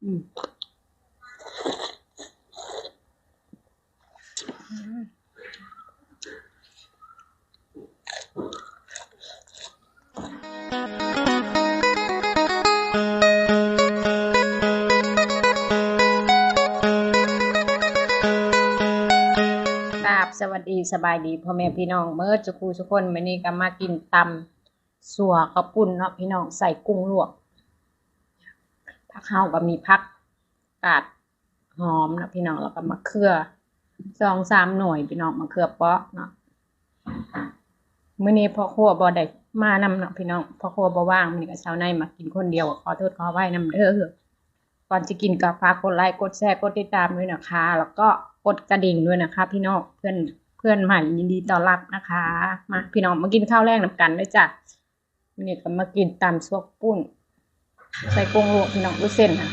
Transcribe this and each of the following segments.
กราบสวัสดีสบายดีพ่อแม่พี่น้องเมื่อจุกูทุกคนวันนี้ก็มากินตำสัวกระปุ่นเนาะพี่น้องใส่กุ้งลวก ผักเฮาก็มีผักกาดหอมเนาะพี่น้องแล้วก็มะเขือสองสามหน่วยพี่น้องมะเขือเปาะเนาะมื้อนี้พ่อครัวบ่ได้มานำเนาะพี่น้องพ่อครัวบ่ว่างมื้อนี้ก็เช้าในมากินคนเดียวขอโทษขออภัยนำเด้อก่อนจะกินก็ฝากกดไลค์กดแชร์กดติดตามด้วยนะคะ แล้วก็กดกระดิ่งด้วยนะคะ พี่น้องเพื่อนเพื่อนใหม่ยินดีต้อนรับนะคะ มาพี่น้องมากินข้าวแรกนำกันด้วยจ้ะมื้อนี้ก็มากินตำซวกปุ้น ใส่กุ้งลวกพี่น้องดูเส้นค่ะ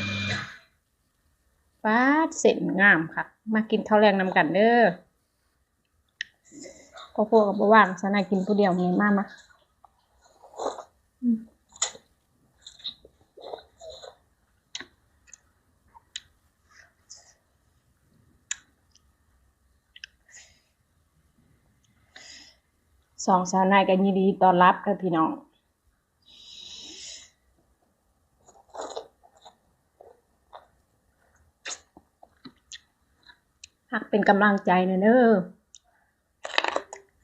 ฟ้าดเส้นงามค่ะ มากินข้าวแรงนำกันเด้อก็พวกกับบว่างสนายกินผู้เดียวมีมากมาสองสาวนายกันยินดีต้อนรับเด้อพี่น้อง หักเป็นกำลังใจนะเด้อ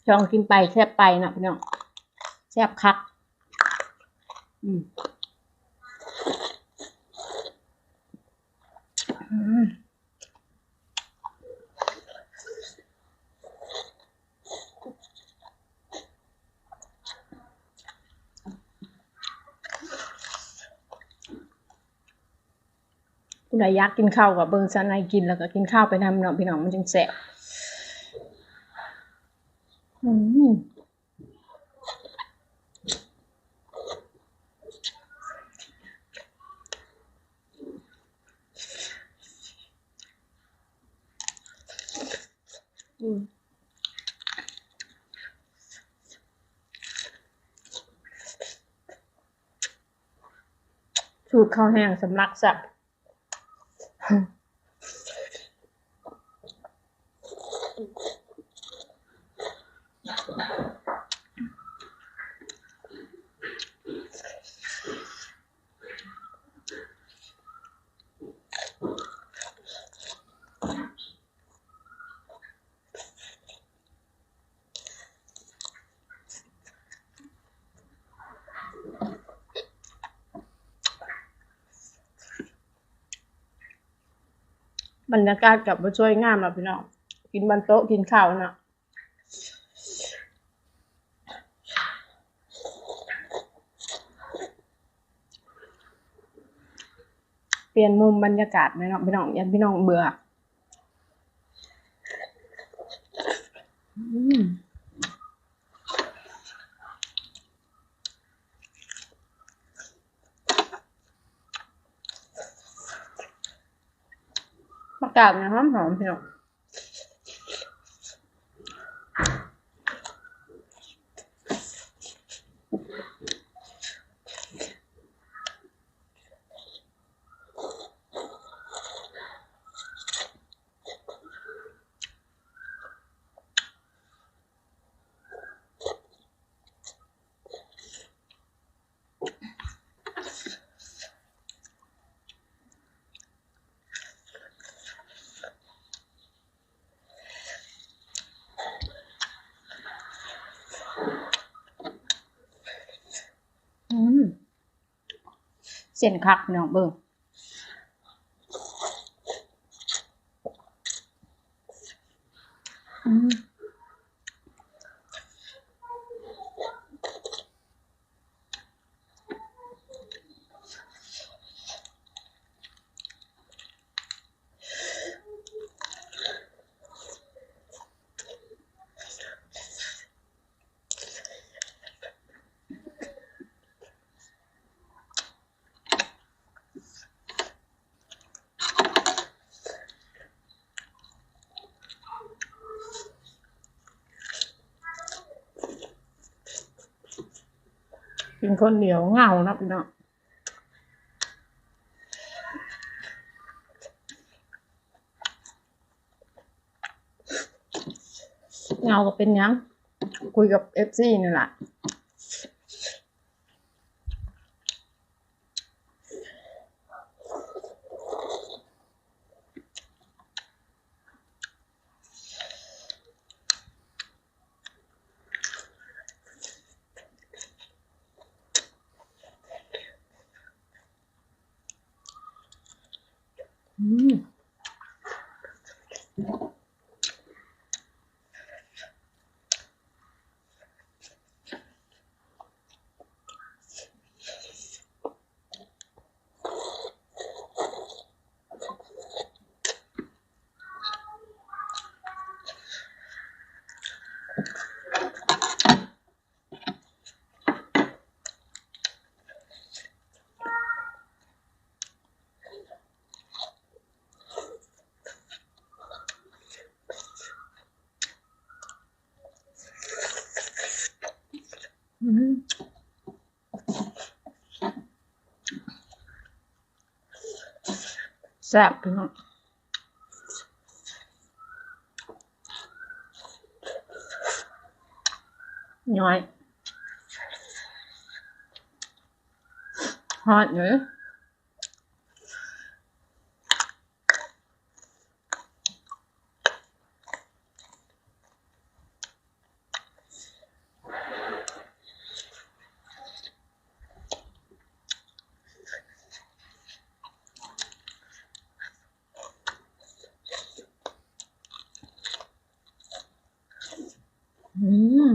จองกินไปแซ่บไปนะพี่น้องแซ่บคัก อืมอืม ผู้ใดอยากกินข้าวกับเบิงซันไนกินแล้วก็กินข้าวไปนำเนาะพี่น้องมันจึงแซ่บอืมอืมสูตรข้าวแห้งสำลักสับ Thank. บรรยากาศกลับมาช่วยงามแล้วพี่น้องกินบันโต๊ะกินข้าวนะเปลี่ยนมุมบรรยากาศไหมเนาะพี่น้องยันพี่น้องเบื่อ อืม กาศนะหอมหอมๆพี่น้อง อืม เส้นคักเนาะเบิ่ง คนเหนียวเงานะพี่น้องเงาก็เป็นยัง คุยกับเอฟซีนี่แหละ อืม อืมแซ่บพี่น้องน้อยฮอตเลยะ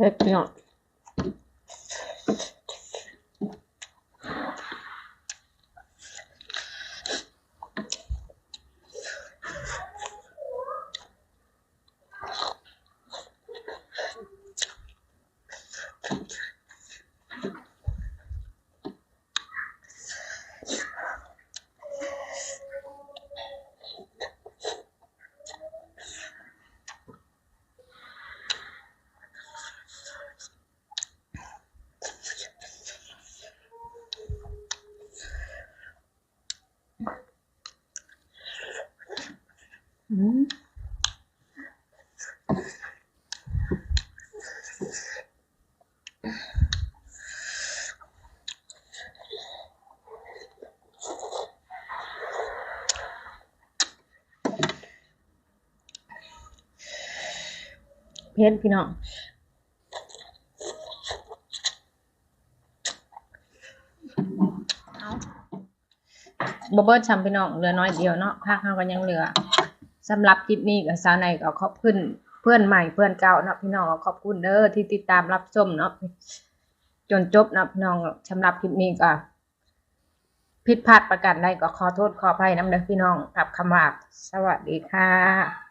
เเผ็ดพี่น้องเอบเบิร์ชำพี่น้องเหลือน้อยเดียวเนาะภาคเราก็ยังเหลือสำหรับคลิปนี้กับสาวในก็ขอบคุณเพื่อนใหม่เพื่อนเก่าเนาะพี่น้องก็ขอบคุณเด้อที่ติดตามรับชมเนาะจนจบเนาะพี่น้องสำหรับคลิปนี้ก็ผิดพลาดประการใดก็ขอโทษขออภัยน้ำเด้อพี่น้องกับคำว่าสวัสดีค่ะ